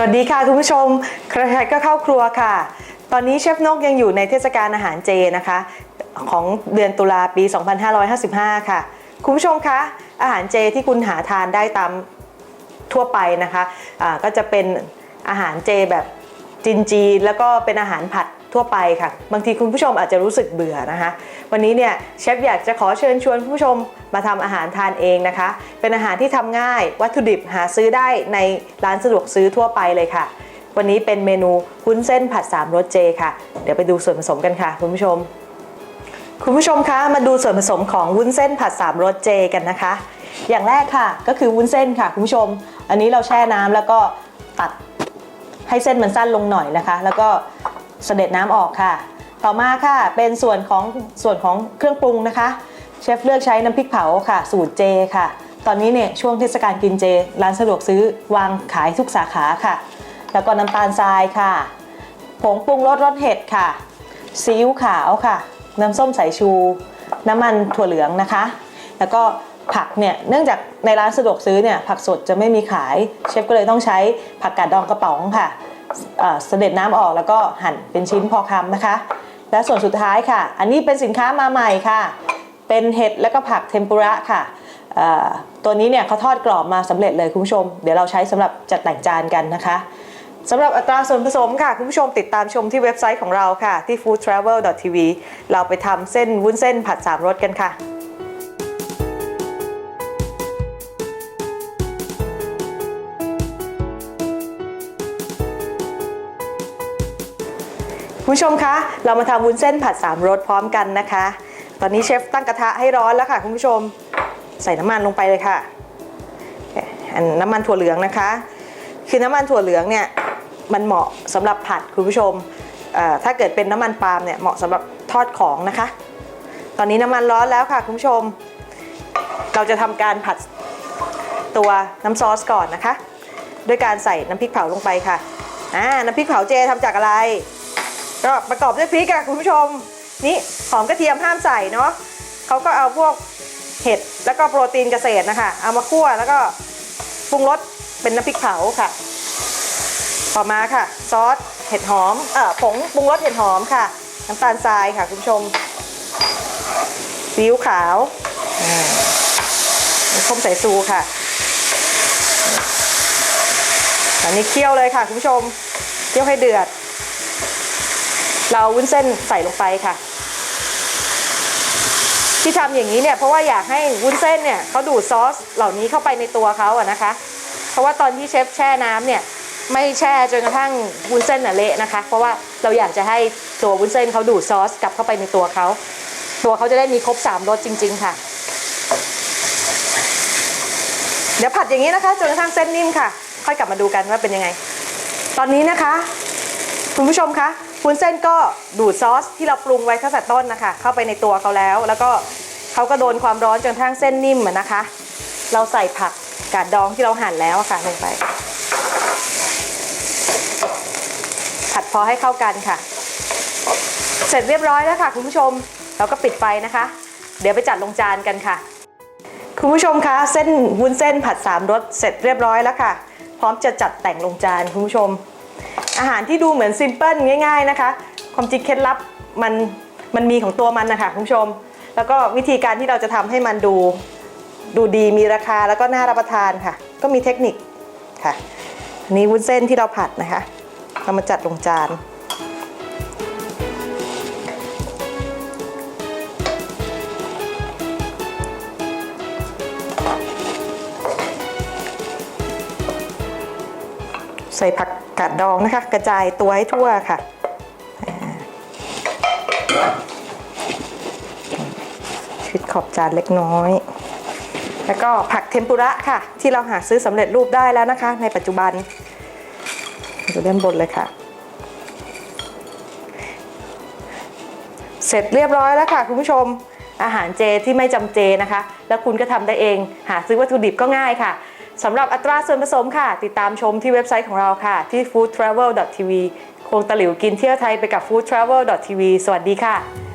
วัสดีค่ะคุณผู้ชมใครๆก็เข้าครัวค่ะ ตอนนี้เชฟนกยังอยู่ในเทศกาลอาหารเจนะคะ ของเดือนตุลาปี 2555 ค่ะ คุณผู้ชมคะ อาหารเจที่คุณหาทานได้ตามทั่วไปนะคะะก็จะเป็นอาหารเจแบบจีนจีนแล้วก็เป็นอาหารผัด ทั่วไปค่ะ บางทีคุณผู้ชมอาจจะรู้สึกเบื่อนะคะ วันนี้เนี่ยเชฟอยากจะขอเชิญชวนผู้ชมมาทำอาหารทานเองนะคะ เป็นอาหารที่ทำง่ายวัตถุดิบหาซื้อได้ในร้านสะดวกซื้อทั่วไปเลยค่ะ วันนี้เป็นเมนูวุ้นเส้นผัดสามรสเจค่ะ เดี๋ยวไปดูส่วนผสมกันค่ะคุณผู้ชม คุณผู้ชมคะมาดูส่วนผสมของวุ้นเส้นผัดสามรสเจกันนะคะ อย่างแรกค่ะก็คือวุ้นเส้นค่ะคุณผู้ชม อันนี้เราแช่น้ำแล้วก็ตัดให้เส้นมันสั้นลงหน่อยนะคะ แล้วก็ เสด็จน้ำออกค่ะ ต่อมาค่ะเป็นส่วนของส่วนของเครื่องปรุงนะคะ เชฟเลือกใช้น้ำพริกเผาค่ะ สูตรเจค่ะ ตอนนี้เนี่ยช่วงเทศกาลกินเจ ร้านสะดวกซื้อวางขายทุกสาขาค่ะ แล้วก็น้ำตาลทรายค่ะผงปรุงรสรสเห็ดค่ะซีอิ๊วขาวค่ะ น้ำส้มสายชู น้ำมันถั่วเหลืองนะคะ แล้วก็ผักเนี่ยเนื่องจากในร้านสะดวกซื้อเนี่ยผักสดจะไม่มีขาย เชฟก็เลยต้องใช้ผักกาดดองกระป๋องค่ะ เอ่อเสด็จน้ำออกแล้วก็หั่นเป็นชิ้นพอคำนะคะ และส่วนสุดท้ายค่ะ อันนี้เป็นสินค้ามาใหม่ค่ะ เป็นเห็ดแล้วก็ผักเทมปุระค่ะตัวนี้เนี่ยเขาทอดกรอบมาสำเร็จเลยคุณผู้ชม เดี๋ยวเราใช้สำหรับจัดแต่งจานกันนะคะสำหรับอัตราส่วนผสมค่ะ คุณผู้ชมติดตามชมที่เว็บไซต์ของเราค่ะ ที่ foodtravel.tv เราไปทำเส้นวุ้นเส้นผัดสามรสกันค่ะ คุณผู้ชมคะ เรามาทำวุ้นเส้นผัดสามรสพร้อมกันนะคะ ตอนนี้เชฟตั้งกระทะให้ร้อนแล้วค่ะคุณผู้ชม ใส่น้ำมันลงไปเลยค่ะอันน้ำมันถั่วเหลืองนะคะ คือน้ำมันถั่วเหลืองเนี่ยมันเหมาะสำหรับผัดคุณผู้ชม ถ้าเกิดเป็นน้ำมันปาล์มเนี่ยเหมาะสำหรับทอดของนะคะ ตอนนี้น้ำมันร้อนแล้วค่ะคุณผู้ชม เราจะทำการผัดตัวน้ำซอสก่อนนะคะ ด้วยการใส่น้ำพริกเผาลงไปค่ะอ่าน้ำพริกเผาเจทำจากอะไร ก็ประกอบด้วยพริกอะคุณผู้ชม นี่หอมกระเทียมห้ามใส่เนาะเขาก็เอาพวกเห็ดแล้วก็โปรตีนเกษตรนะคะ เอามาคั่วแล้วก็ปรุงรสเป็นน้ำพริกเผาค่ะ ต่อมาค่ะ ซอสเห็ดหอมเอ่อผงปรุงรสเห็ดหอมค่ะน้ำตาลทรายค่ะคุณผู้ชมซีอิ๊วขาวอ่าน้ำส้มสายชูค่ะอันนี้เคี่ยวเลยค่ะคุณผู้ชมเคี่ยวให้เดือด เราวุ้นเส้นใส่ลงไปค่ะ ที่ทำอย่างนี้เนี่ยเพราะว่าอยากให้วุ้นเส้นเนี่ยเขาดูดซอสเหล่านี้เข้าไปในตัวเขาอะนะคะ เพราะว่าตอนที่เชฟแช่น้ำเนี่ยไม่แช่จนกระทั่งวุ้นเส้นน่ะเละนะคะ เพราะว่าเราอยากจะให้ตัววุ้นเส้นเขาดูดซอสกลับเข้าไปในตัวเขาตัวเขาจะได้มีครบสามรสจริง ๆ ค่ะ เดี๋ยวผัดอย่างนี้นะคะจนกระทั่งเส้นนิ่มค่ะ ค่อยกลับมาดูกันว่าเป็นยังไง ตอนนี้นะคะ คุณผู้ชมคะ วุ้นเส้นก็ดูดซอสที่เราปรุงไว้ตั้งแต่ต้นนะคะ เข้าไปในตัวเขาแล้ว แล้วก็เขาก็โดนความร้อนจนทั่งเส้นนิ่มนะคะ เราใส่ผักกาดดองที่เราหั่นแล้วะค่ะลงไป ผัดพอให้เข้ากันค่ะ เสร็จเรียบร้อยแล้วค่ะ คุณผู้ชมเราก็ปิดไฟนะคะ เดี๋ยวไปจัดลงจานกันค่ะ คุณผู้ชมคะเส้นวุ้นเส้นผัดสามรสเสร็จเรียบร้อยแล้วค่ะ พร้อมจะจัดแต่งลงจานคุณผู้ชม อาหารที่ดูเหมือนซิมเพิลง่ายๆนะคะ ความจริงเคล็ดลับมันมันมีของตัวมันนะคะคุณผู้ชม แล้วก็วิธีการที่เราจะทำให้มันดูดูดีมีราคาแล้วก็น่ารับประทานค่ะ ก็มีเทคนิคค่ะอันนี้วุ้นเส้นที่เราผัดนะคะเรามาจัดลงจาน ใส่ผักกาดดองนะคะ กระจายตัวให้ทั่วค่ะ ชิดขอบจานเล็กน้อย แล้วก็ผักเทมปุระค่ะ ที่เราหาซื้อสำเร็จรูปได้แล้วนะคะ ในปัจจุบันดูด้านบนเลยค่ะ เสร็จเรียบร้อยแล้วค่ะคุณผู้ชมอาหารเจที่ไม่จำเจนะคะ แล้วคุณก็ทำได้เอง หาซื้อวัตถุดิบก็ง่ายค่ะ สำหรับอัตราส่วนผสมค่ะ ติดตามชมที่เว็บไซต์ของเราค่ะ ที่ foodtravel.tv คงตะหลิวกินเที่ยวไทยไปกับ foodtravel.tv สวัสดีค่ะ